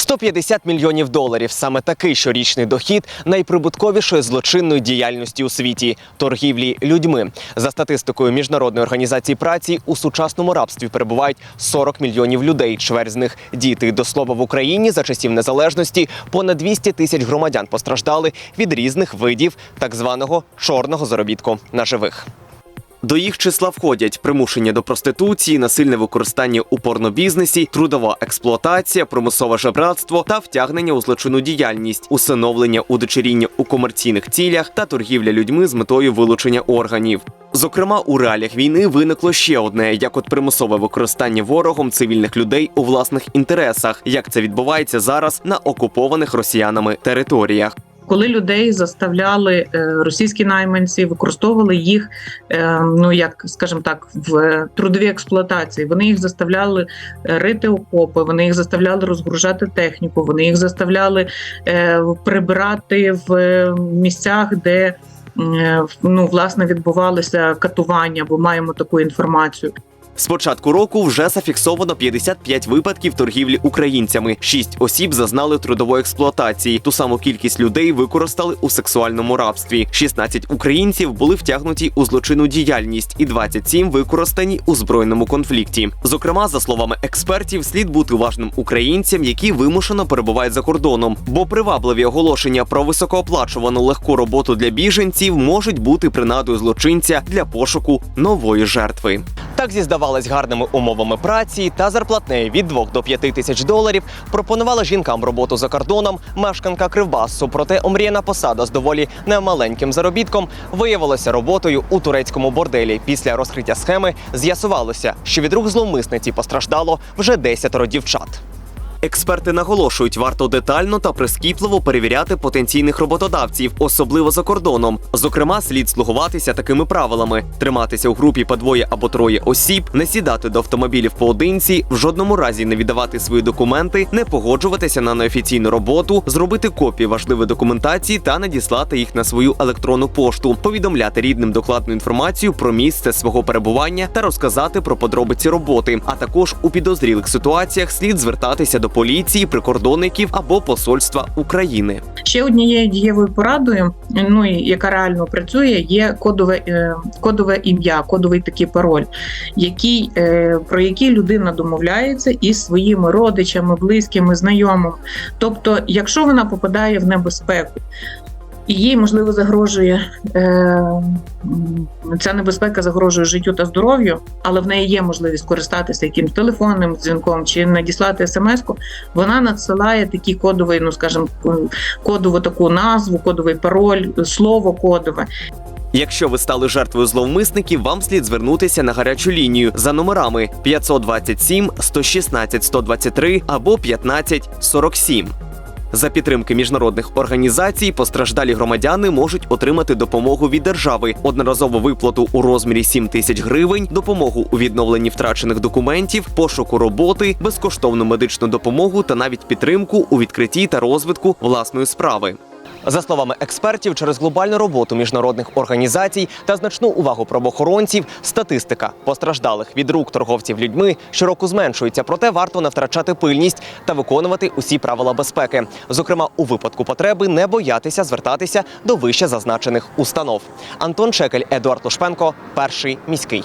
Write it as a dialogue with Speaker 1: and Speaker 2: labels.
Speaker 1: 150 мільйонів доларів саме такий щорічний дохід найприбутковішої злочинної діяльності у світі торгівлі людьми. За статистикою міжнародної організації праці у сучасному рабстві перебувають 40 мільйонів людей. Чверть з них діти. До слова в Україні за часів незалежності понад 200 тисяч громадян постраждали від різних видів так званого чорного заробітку наживих. До їх числа входять примушення до проституції, насильне використання у порнобізнесі, трудова експлуатація, примусове жебратство та втягнення у злочинну діяльність, усиновлення удочеріння у комерційних цілях та торгівля людьми з метою вилучення органів. Зокрема, у реаліях війни виникло ще одне, як от примусове використання ворогом цивільних людей у власних інтересах, як це відбувається зараз на окупованих росіянами територіях.
Speaker 2: Коли людей заставляли е, російські найманці, використовували їх, е, ну як скажімо так, в трудовій експлуатації. Вони їх заставляли е, рити окопи, вони їх заставляли розгружати техніку, вони їх заставляли прибирати в місцях, де ну, власне відбувалися катування, бо маємо таку інформацію.
Speaker 1: З початку року вже зафіксовано 55 випадків торгівлі українцями. Шість осіб зазнали трудової експлуатації. Ту саму кількість людей використали у сексуальному рабстві. 16 українців були втягнуті у злочинну діяльність, і 27 використані у збройному конфлікті. Зокрема, за словами експертів, слід бути уважним українцям, які вимушено перебувають за кордоном, бо привабливі оголошення про високооплачувану легку роботу для біженців можуть бути принадою злочинця для пошуку нової жертви. Так зі здавалось гарними умовами праці та зарплатнею від 2 до 5 тисяч доларів пропонувала жінкам роботу за кордоном мешканка Кривбасу. Проте омріяна посада з доволі немаленьким заробітком виявилася роботою у турецькому борделі. Після розкриття схеми з'ясувалося, що від рук зловмисниці постраждало вже 10 дівчат. Експерти наголошують, варто детально та прискіпливо перевіряти потенційних роботодавців, особливо за кордоном. Зокрема, слід слугуватися такими правилами: триматися у групі по двоє або троє осіб, не сідати до автомобілів поодинці, в жодному разі не віддавати свої документи, не погоджуватися на неофіційну роботу, зробити копії важливої документації та надіслати їх на свою електронну пошту, повідомляти рідним докладну інформацію про місце свого перебування та розказати про подробиці роботи. А також у підозрілих ситуаціях слід звертатися до поліції, прикордонників або посольства України.
Speaker 2: Ще однією дієвою порадою, ну яка реально працює, є кодове, е, кодове ім'я, кодовий такий пароль, який, е, про який людина домовляється із своїми родичами, близькими, знайомими. Тобто, якщо вона попадає в небезпеку. І їй можливо загрожує е, ця небезпека загрожує життю та здоров'ю, але в неї є можливість користатися якимсь телефонним дзвінком чи надіслати смс-ку. Вона надсилає такий кодовий, ну скажімо, кодову таку назву, кодовий пароль, слово кодове.
Speaker 1: Якщо ви стали жертвою зловмисників, вам слід звернутися на гарячу лінію за номерами 527 116 123 або 15 47. За підтримки міжнародних організацій постраждалі громадяни можуть отримати допомогу від держави, одноразову виплату у розмірі 7 тисяч гривень, допомогу у відновленні втрачених документів, пошуку роботи, безкоштовну медичну допомогу та навіть підтримку у відкритті та розвитку власної справи. За словами експертів, через глобальну роботу міжнародних організацій та значну увагу правоохоронців, статистика постраждалих від рук торговців людьми щороку зменшується. Проте варто не втрачати пильність та виконувати усі правила безпеки. Зокрема, у випадку потреби не боятися звертатися до вище зазначених установ. Антон Чекель, Едуард Лушпенко, перший міський.